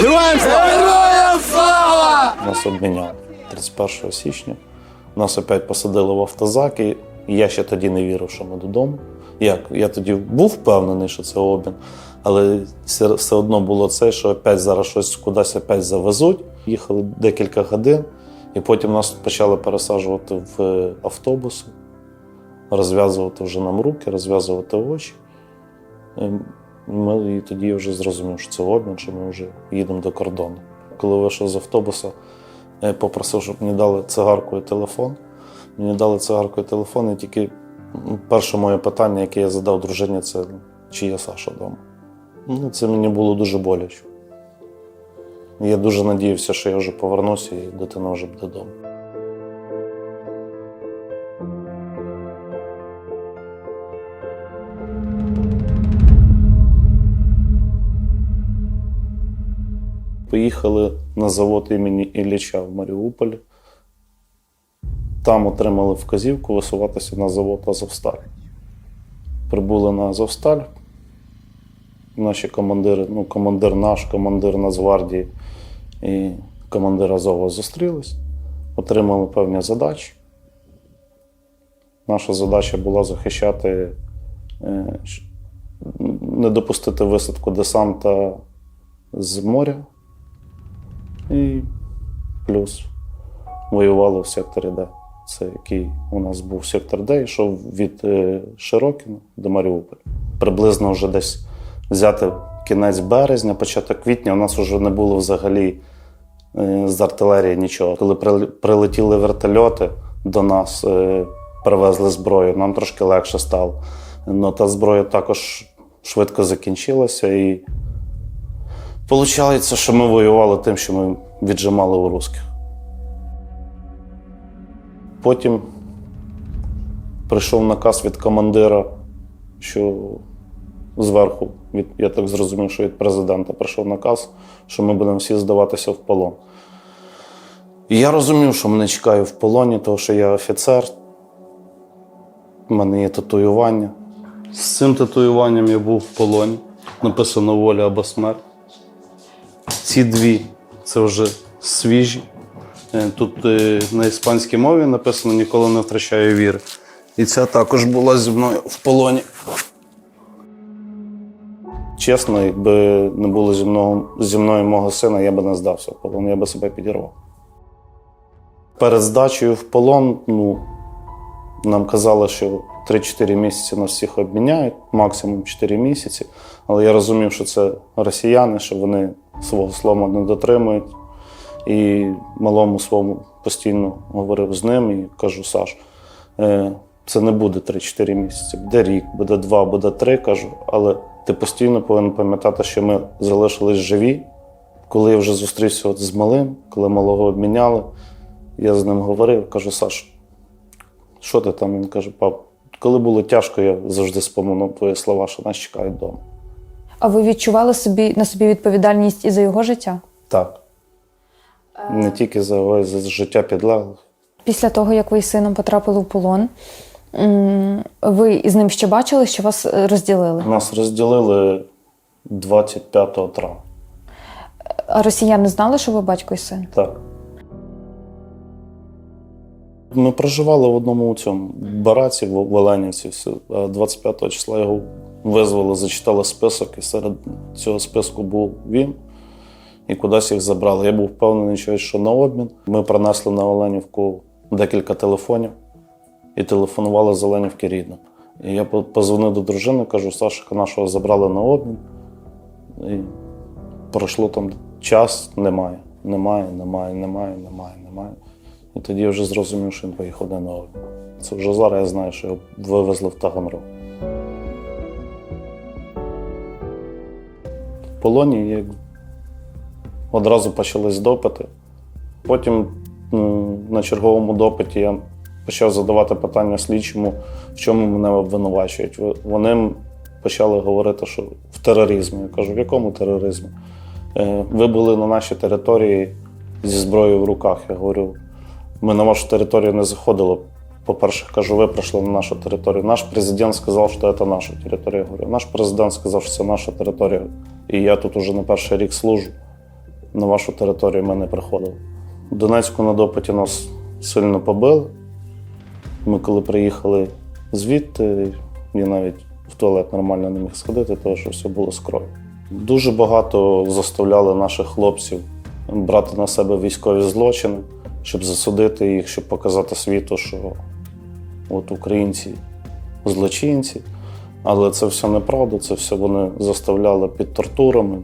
Героям слава! Героям слава! Нас обміняли 31 січня. Нас опять посадили в автозак, і я ще тоді не вірив, що ми додому. Як? Я тоді був впевнений, що це обмін, але все, одно було це, що опять зараз щось кудись опять завезуть. Їхали декілька годин, і потім нас почали пересаджувати в е, автобуси, розв'язувати вже нам руки, розв'язувати очі. Ми, і тоді я вже зрозумів, що це обмін, що ми вже їдемо до кордону. Коли вийшов з автобуса, я попросив, щоб мені дали цигарку і телефон. Мені дали цигарку і телефон, і тільки перше моє питання, яке я задав дружині, це чи є Саша вдома. Ну, це мені було дуже боляче. Я дуже надіявся, що я вже повернуся і дитина вже буде вдома. Поїхали на завод імені Ілліча в Маріуполі. Там отримали вказівку висуватися на завод Азовсталь. Прибули на Азовсталь. Наші командири, ну, командир наш, командир Нацгвардії і командир Азова зустрілись, отримали певні задачі. Наша задача була захищати, е, не допустити висадку десанта з моря. І плюс воювали в секторі Д. Це який у нас був сектор Д, йшов від е, Широкіна до Маріуполя. Приблизно вже десь взяти кінець березня, початок квітня, у нас вже не було взагалі е, з артилерії нічого. Коли прилетіли вертольоти до нас, е, привезли зброю, нам трошки легше стало. Ну, та зброя також швидко закінчилася і Получається, що ми воювали тим, що ми віджимали у русських. Потім прийшов наказ від командира, що зверху, від, я так зрозумів, що від президента прийшов наказ, що ми будемо всі здаватися в полон. І я розумів, що мене чекає в полоні, тому що я офіцер, в мене є татуювання. З цим татуюванням я був в полоні. Написано воля або смерть. Ці дві це вже свіжі. Е, Тут е, на іспанській мові написано ніколи не втрачаю віри. І ця також була зі мною в полоні. Чесно, якби не було зі мною, зі мною мого сина, я би не здався в полон, я би себе підірвав. Перед здачею в полон, ну, нам казали, що 3-4 місяці нас всіх обміняють, максимум 4 місяці. Але я розумів, що це росіяни, що вони свого слова не дотримують. І малому своєму постійно говорив з ним і кажу: Саш, е, це не буде 3-4 місяці, буде рік, буде два, буде три. кажу, але ти постійно повинен пам'ятати, що ми залишились живі. Коли я вже зустрівся от з малим, коли малого обміняли, я з ним говорив, кажу, Саш, що ти там? Він каже, пап, коли було тяжко, я завжди споминав твої слова, що нас чекають вдома. А ви відчували собі на собі відповідальність і за його життя? Так. Не тільки за, його, а за життя підлеглих. Після того, як ви з сином потрапили в полон, ви із ним ще бачили, що вас е, розділили? Нас розділили 25 травня. А росіяни знали, що ви батько і син? Так. Ми проживали в одному цьому бараці в в Оленівці. 25 числа його визвали, зачитали список, і серед цього списку був він. І кудись їх забрали. Я був впевнений, що- на обмін. Ми принесли на Оленівку декілька телефонів і телефонували з Оленівки рідним. І я позвонив до дружини, кажу, Сашика нашого забрали на обмін. І пройшло там час, немає, немає, немає, немає, немає, немає. І тоді я вже зрозумів, що він поїхав на обмін. Це вже зараз я знаю, що його вивезли в Таганрог. Полоні як одразу почались допити. Потім на черговому допиті я почав задавати питання слідчому, в чому мене обвинувачують. Вони почали говорити, що в тероризмі. Я кажу, в якому тероризмі? Е, Ви були на нашій території зі зброєю в руках. Я говорю, ми на вашу територію не заходили. По-перше, кажу, ви прийшли на нашу територію. Наш президент сказав, що це наша територія. Говорю, наш президент сказав, що це наша територія. І я тут уже не перший рік служу. на вашу територію ми не приходили. В Донецьку на допиті нас сильно побили. Ми коли приїхали звідти, я навіть в туалет нормально не міг сходити, тому що все було з кров'ю. Дуже багато заставляли наших хлопців брати на себе військові злочини, щоб засудити їх, щоб показати світу, що от українці злочинці. Але це все неправда, це все вони заставляли під тортурами.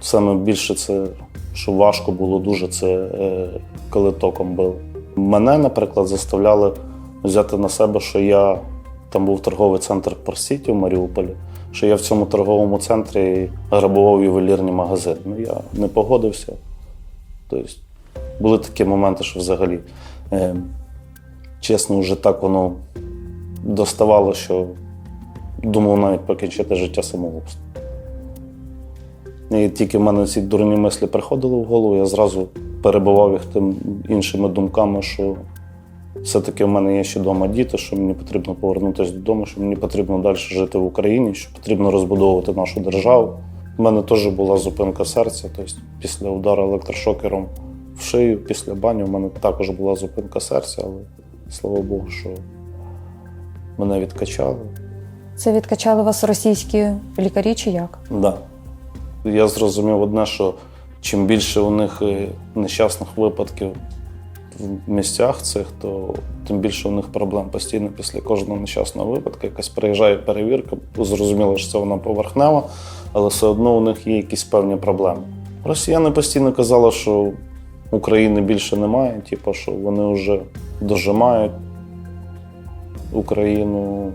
Саме більше це, що важко було дуже, це е, коли током били. Мене, наприклад, заставляли взяти на себе, що я там був торговий центр Просіті в Маріуполі, що я в цьому торговому центрі грабував ювелірні магазини. Ну, я не погодився. Тобто, були такі моменти, що взагалі, е, чесно, вже так воно доставало, що думав навіть покінчити життя самогубством. І тільки в мене ці дурні мислі приходили в голову, я зразу перебивав їх тим іншими думками, що все-таки в мене є ще вдома діти, що мені потрібно повернутися додому, що мені потрібно далі жити в Україні, що потрібно розбудовувати нашу державу. У мене теж була зупинка серця, тобто після удару електрошокером в шию, після бані у мене також була зупинка серця, але слава Богу, що мене відкачали. Це відкачали вас російські лікарі чи як? Да. Я зрозумів одне, що чим більше у них е, нещасних випадків в місцях цих, то тим більше у них проблем постійно після кожного нещасного випадку. Якась приїжджає перевірка, зрозуміло, що це вона поверхнева, але все одно у них є якісь певні проблеми. Росіяни постійно казали, що України більше немає, типу, що вони вже дожимають Україну.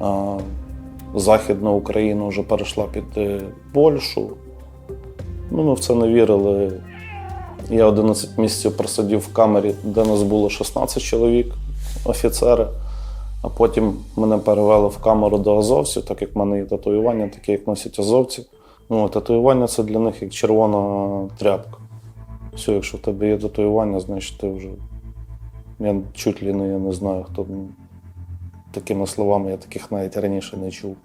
А Західна Україна вже перейшла під е, Польщу. Ну, ми в це не вірили. Я 11 місяців просидів в камері, де нас було 16 чоловік, офіцери. А потім мене перевели в камеру до азовців, так як в мене є татуювання, таке, як носять азовці. Ну, татуювання це для них як червона тряпка. Все, якщо в тебе є татуювання, значить ти вже. Я чуть ли не, я не знаю, хто такими словами, я таких навіть раніше не чув.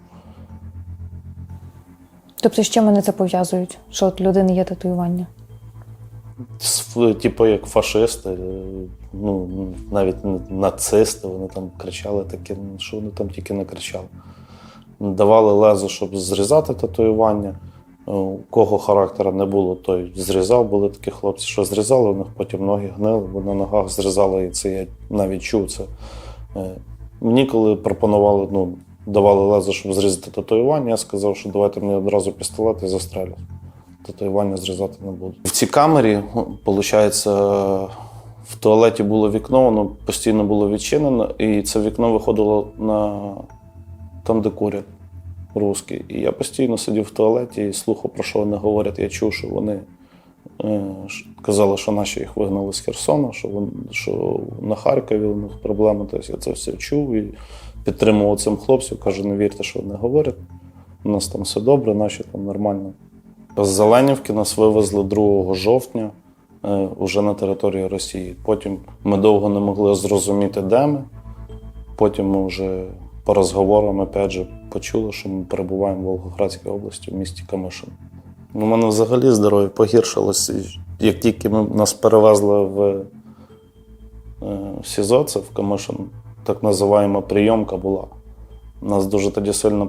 Тобто, з чим вони це пов'язують? Що от людини є татуювання? Типу як фашисти, е, ну навіть нацисти, вони там кричали таке, що вони там тільки не кричали. Давали лезо, щоб зрізати татуювання. Е, У кого характера не було, той зрізав. Були такі хлопці, що зрізали, у них потім ноги гнили, бо на ногах зрізали, і це я навіть чув це. Е, Мені коли пропонували, ну, давали лезо, щоб зрізати татуювання, я сказав, що давайте мені одразу пістолет і застрелю. Татуювання зрізати не буду. В цій камері, виходить, в туалеті було вікно, воно постійно було відчинено, і це вікно виходило на там, де курять русські. І я постійно сидів в туалеті і слухав, про що вони говорять. Я чув, що вони е, казали, що наші їх вигнали з Херсона, що, вон, що на Харкові у них проблеми. Тобто я це все чув і підтримував цим хлопців. Кажу, не вірте, що вони говорять. У нас там все добре, наші там нормально. З Зеленівки нас вивезли 2 жовтня е, уже на території Росії. Потім ми довго не могли зрозуміти, де ми. Потім ми вже по розговорам опять же, почули, що ми перебуваємо в Волгоградській області, в місті Камишин. У мене взагалі здоров'я погіршилось. Як тільки ми, нас перевезли в, е, в СІЗО, це в Камишин, так називаємо прийомка була. Нас дуже тоді сильно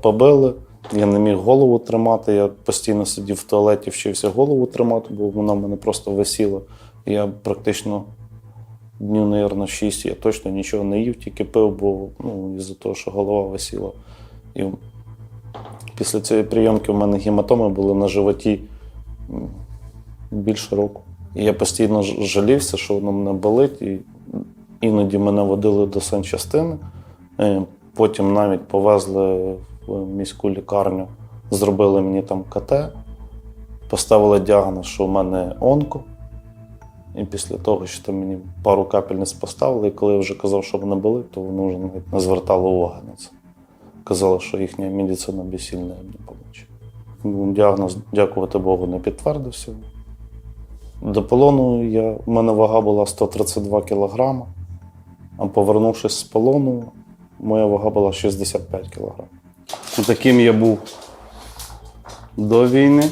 побили. Я не міг голову тримати. Я постійно сидів в туалеті, вчився голову тримати, бо вона в мене просто висіла. Я практично днів, мабуть, 6 я точно нічого не їв, тільки пив, бо ну, із-за того, що голова висіла. І після цієї прийомки в мене гематоми були на животі більше року. І я постійно жалівся, що воно мене болить, і іноді мене водили до санчастини. Е, Потім навіть повезли в міську лікарню, зробили мені там КТ, поставили діагноз, що в мене онко. І після того, що там мені пару капельниць поставили, і коли я вже казав, що мене болить, то вони вже навіть не звертали уваги на це. Казали, що їхня медицина безсильна мені помочь. Ну, Діагноз, дякувати Богу, не підтвердився. До полону я, в мене вага була 132 кілограма, а повернувшись з полону, моя вага була 65 кілограм. Таким я був до війни.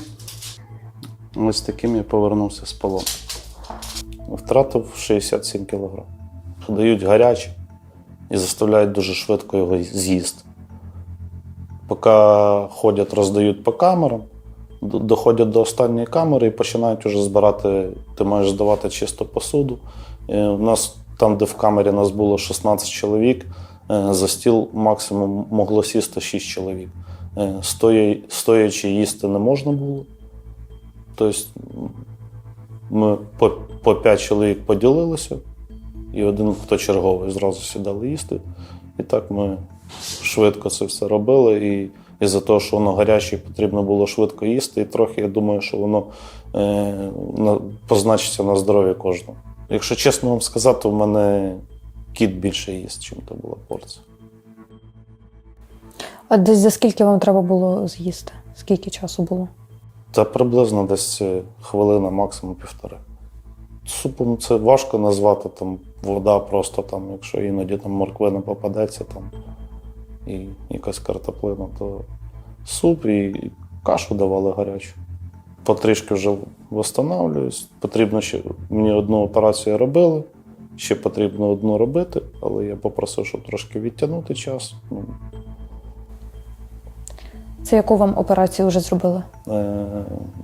Ось таким я повернувся з полону. Втратив 67 кг. Дають гаряче і заставляють дуже швидко його з'їсти. Поки ходять, роздають по камерам, доходять до останньої камери і починають уже збирати, ти маєш здавати чисто посуду. Е, У нас там, де в камері нас було 16 чоловік, е, за стіл максимум могло сісти 6 чоловік. Е, Стоячи їсти не можна було. Тобто ми по, по 5 чоловік поділилися, і один, хто черговий, зразу сідали їсти. І так ми швидко це все робили. І, і за те, що воно гаряче, потрібно було швидко їсти. І трохи я думаю, що воно е, на, позначиться на здоров'я кожного. Якщо чесно вам сказати, у мене кіт більше їсть, чим то була порція. А десь за скільки вам треба було з'їсти? Скільки часу було? Та приблизно десь е, хвилина, максимум півтори. Супом це важко назвати, там вода просто там, якщо іноді там морквина попадеться там, і якась картоплина, то суп і кашу давали гарячу. Потрішки вже восстанавлююсь. Потрібно ще мені одну операцію робили, ще потрібно одну робити, але я попросив, щоб трошки відтягнути час. Це яку вам операцію вже зробили? е,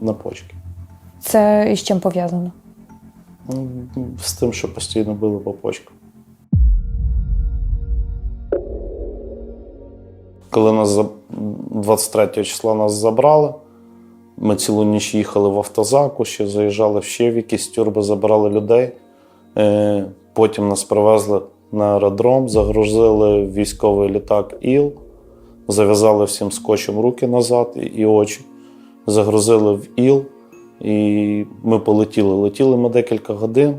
на почки. Це із чим пов'язано? З тим, що постійно били по почках. Коли нас 23 числа нас забрали, ми цілу ніч їхали в автозаку, ще заїжджали ще в якісь тюрби, забирали людей. Е, Потім нас привезли на аеродром, загрузили в військовий літак ІЛ, зав'язали всім скотчем руки назад і- очі, загрузили в ІЛ. І ми полетіли. Летіли ми декілька годин.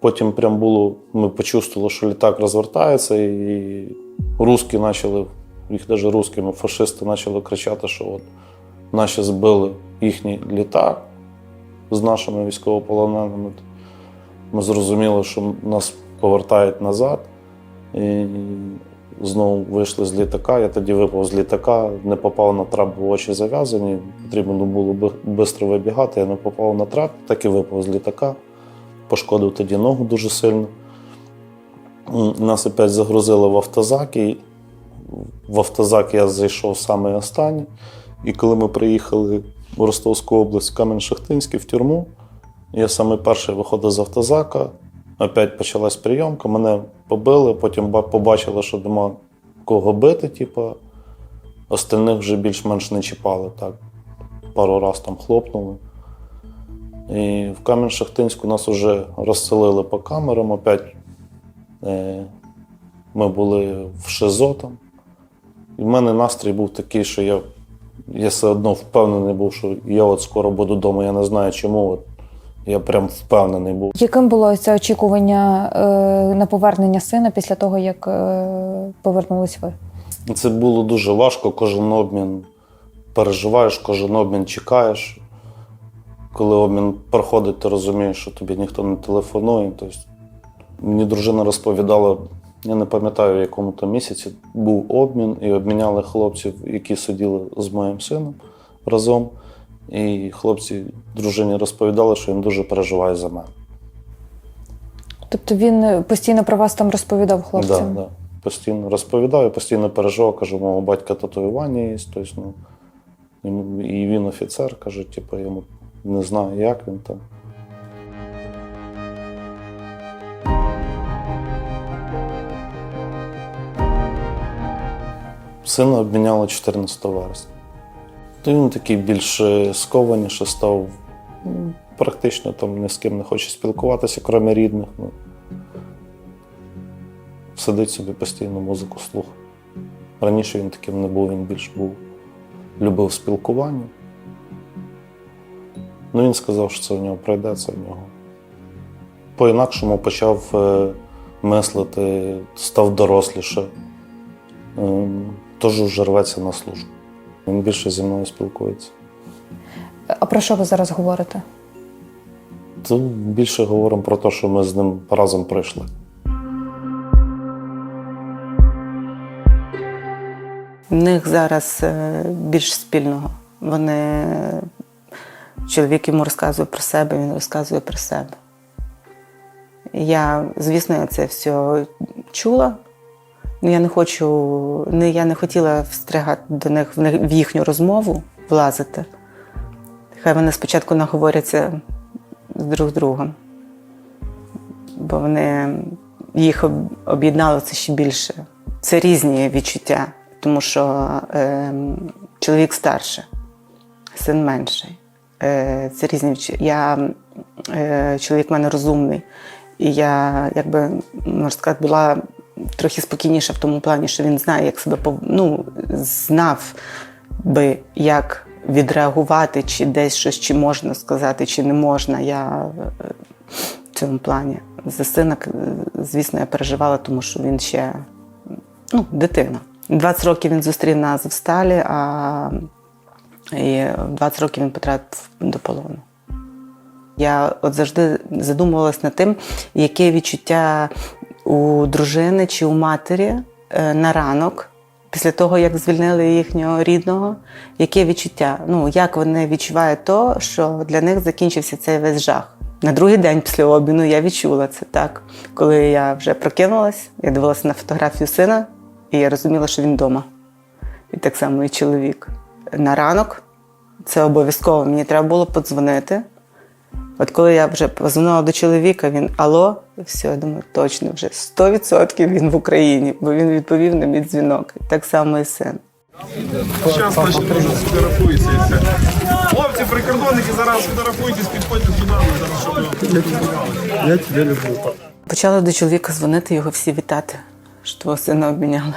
Потім прям було, ми почувствували, що літак розвертається, і русські почали, їх навіть русскими фашисти почали кричати, що от наші збили їхній літак з нашими військовополоненими. Ми зрозуміли, що нас повертають назад. І знову вийшли з літака. Я тоді випав з літака, не попав на трап, бо очі зав'язані. Потрібно було швидко вибігати. Я не попав на трап, так і випав з літака. Пошкодив тоді ногу дуже сильно. Нас опять загрузили в автозак. І в автозак я зайшов саме останній. І коли ми приїхали в Ростовську область, в Кам'янь-Шахтинський, в тюрму, я саме перший виходив з автозака. Опять почалась прийомка, мене побили, потім побачили, що нема кого бити, типу. Остальних вже більш-менш не чіпали. Так. Пару раз там хлопнули. І в Кам'янь-Шахтинську нас вже розселили по камерам. Опять е, ми були в ШИЗО там. І в мене настрій був такий, що я, я все одно впевнений був, що я от скоро буду вдома. Я не знаю чому. От, я прям впевнений був. Яким було це очікування е, на повернення сина після того, як е, повернулись ви? Це було дуже важко. Кожен обмін переживаєш, кожен обмін чекаєш. Коли обмін проходить, ти розумієш, що тобі ніхто не телефонує. Тобто, мені дружина розповідала, я не пам'ятаю, в якому то місяці був обмін, і обміняли хлопців, які сиділи з моїм сином разом. І хлопці дружині розповідали, що він дуже переживає за мене. Тобто він постійно про вас там розповідав хлопцям? Да, да. Постійно розповідаю, постійно переживав, кажу, мого батька татуювання є. Тобто, ну, і він офіцер, каже, типу, йому не знаю, як він там. Сина обміняли 14 вересня. То він такий більш е, скованіше став. Практично там ні з ким не хоче спілкуватися, крім рідних. Ну, сидить собі постійно музику слухає. Раніше він таким не був, він більш був, любив спілкування. Ну, він сказав, що це в нього пройде, це в нього. По-інакшому почав е, мислити, став доросліше. Е, Тож вже рветься на службу. Він більше зі мною спілкується. А про що ви зараз говорите? То більше говоримо про те, що ми з ним разом прийшли. В них зараз е, більш спільного. Вони Чоловік йому розказує про себе, він розказує про себе. Я, звісно, я це все чула. Ну, я не хочу, не, я не хотіла встрягати до них в, їхню розмову, влазити. Хай вони спочатку наговоряться з друг другом. Бо вони їх об- об'єднало це ще більше. Це різні відчуття, тому що е, чоловік старше, син менший. Е, це різні відчуття. Я, е, чоловік в мене розумний. І я, якби, можна сказати, була трохи спокійніша в тому плані, що він знає, як себе ну, знав би, як відреагувати, чи десь щось чи можна сказати, чи не можна. Я е, в цьому плані. За сина, звісно, я переживала, тому що він ще ну, дитина. 20 років він зустрів нас в сталі, а і в 20 років він потрапив до полону. Я от завжди задумувалась над тим, яке відчуття у дружини чи у матері е, на ранок, після того, як звільнили їхнього рідного, яке відчуття? Ну, як вони відчувають то, що для них закінчився цей весь жах. На другий день після обміну я відчула це так. Коли я вже прокинулась, я дивилася на фотографію сина, і я розуміла, що він вдома. І так само і чоловік. На ранок це обов'язково. Мені треба було подзвонити. От коли я вже позвонила до чоловіка, він алло, все, я думаю, точно вже 100% він в Україні, бо він відповів на мій дзвінок. Так само і син. Зараз значить, може сфотографується і все. Хлопці, прикордонники, зараз фотографуйтесь, підходьте сюди, зараз щоб Я тебя люблю. Почали до чоловіка дзвонити, його всі вітати, що твого сина обміняли.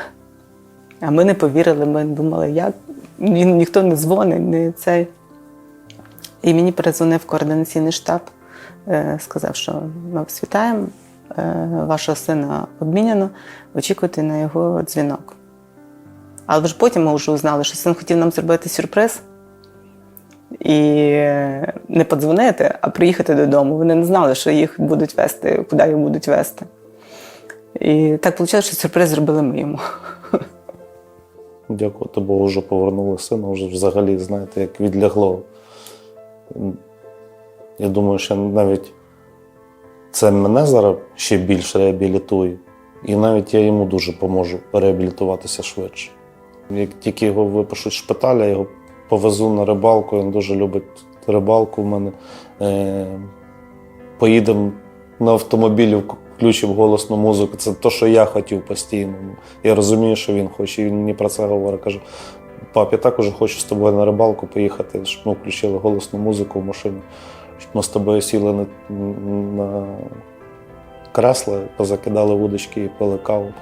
А ми не повірили, ми думали, як він ніхто не дзвонить, не цей. І мені передзвонив координаційний штаб, е, сказав, що ми вас вітаємо, е, вашого сина обміняно, очікуйте на його дзвінок. Але ж потім ми вже узнали, що син хотів нам зробити сюрприз і не подзвонити, а приїхати додому. Вони не знали, що їх будуть вести, куди їх будуть вести. І так вийшло, що сюрприз зробили ми йому. Дякувати Богу, вже повернули сина, вже взагалі, знаєте, як відлягло. Я думаю, що навіть це мене зараз ще більш реабілітує, і навіть я йому дуже поможу реабілітуватися швидше. Як тільки його випишуть з шпиталя, я його повезу на рибалку, він дуже любить рибалку в мене. Е, поїдемо на автомобілі, включимо голосну музику. Це те, що я хотів постійно. Я розумію, що він хоче. І він мені про це говорить. Каже: пап, я також хочу з тобою на рибалку поїхати, щоб ми включили голосну музику в машині, щоб ми з тобою сіли на, на кресла, позакидали вудочки і пили каву.